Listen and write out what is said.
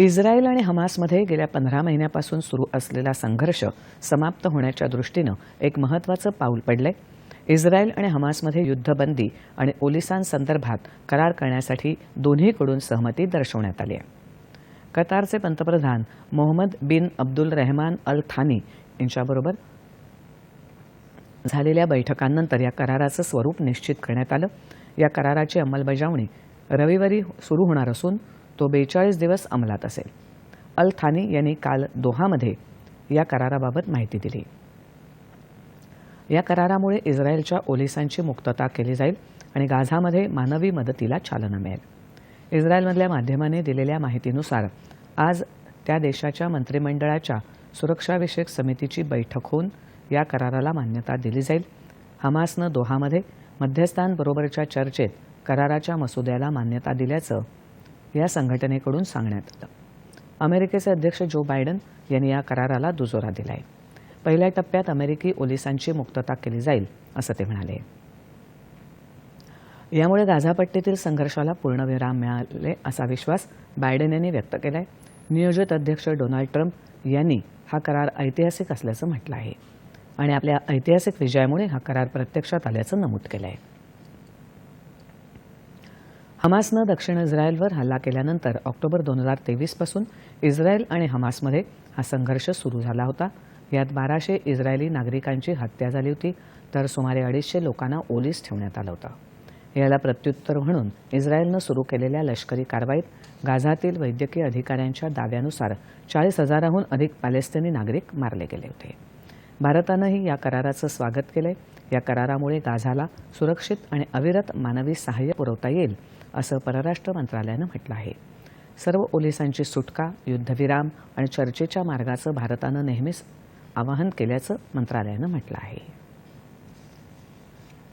Israel आणि हमासमध्ये गेल्या पंधरा महिन्यापासून सुरू असलेला संघर्ष समाप्त होण्याच्या दृष्टीनं एक महत्त्वाचं पाऊल पडलंय. इस्रायल आणि हमासमध्ये युद्धबंदी आणि ओलिसांसंदर्भात करार करण्यासाठी दोन्हीकडून सहमती दर्शवण्यात आली आहे. कतारचे पंतप्रधान मोहम्मद बिन अब्दुल रहमान अल थानी यांच्याबरोबर झालेल्या बैठकांनंतर या कराराचं स्वरूप निश्चित करण्यात आलं. या कराराची अंमलबजावणी रविवारी सुरू होणार असून तो बेचाळीस दिवस अंमलात असेल. अल थानी यांनी काल दोहामध्ये या कराराबाबत माहिती दिली. या करारामुळे इस्रायलच्या ओलिसांची मुक्तता केली जाईल आणि गाझामध्ये मानवी मदतीला चालना मिळेल. इस्रायलमधल्या माध्यमांनी दिलेल्या माहितीनुसार आज त्या देशाच्या मंत्रिमंडळाच्या सुरक्षाविषयक समितीची बैठक होऊन या कराराला मान्यता दिली जाईल. हमासनं दोहामध्ये मध्यस्थांबरोबरच्या चर्चेत कराराच्या मसुद्याला मान्यता दिल्याचं या संघटनेकडून सांगण्यात आलं. अमेरिकेचे अध्यक्ष जो बायडन यांनी या कराराला दुजोरा दिला आहे पहिल्या टप्प्यात अमेरिकी ओलिसांची मुक्तता केली जाईल असं ते म्हणाले. यामुळे गाझापट्टीतील संघर्षाला पूर्णविराम मिळाले असा विश्वास बायडन यांनी व्यक्त केलाय. नियोजित अध्यक्ष डोनाल्ड ट्रम्प यांनी हा करार ऐतिहासिक असल्याचं म्हटलं आहे. आणि आपल्या ऐतिहासिक विजयामुळे हा करार प्रत्यक्षात आल्याचं नमूद केलं आहे हमासनं दक्षिण इस्रायलवर हल्ला केल्यानंतर ऑक्टोबर दोन हजार तेवीसपासून इस्रायल आणि हमासमध्ये हा संघर्ष सुरू झाला होता. यात बाराशे इस्रायली नागरिकांची हत्या झाली होती तर सुमारे अडीचशे लोकांना ओलीस ठेवण्यात आलं होतं. याला प्रत्युत्तर म्हणून इस्रायलनं सुरू केलेल्या लष्करी कारवाईत गाझातील वैद्यकीय अधिकाऱ्यांच्या दाव्यानुसार चाळीस हजाराहून अधिक पॅलेस्टिनी नागरिक मारले गेले होते. भारतानंही या कराराचं स्वागत केलंय. या करारामुळे गाझाला सुरक्षित आणि अविरत मानवी सहाय्य पुरवता येईल असं परराष्ट्र मंत्रालयानं म्हटलं आहे. सर्व ओलिसांची सुटका युद्धविराम आणि चर्चेच्या मार्गाचं भारतानं नेहमीच आवाहन केल्याचं मंत्रालयानं म्हटलं आहे.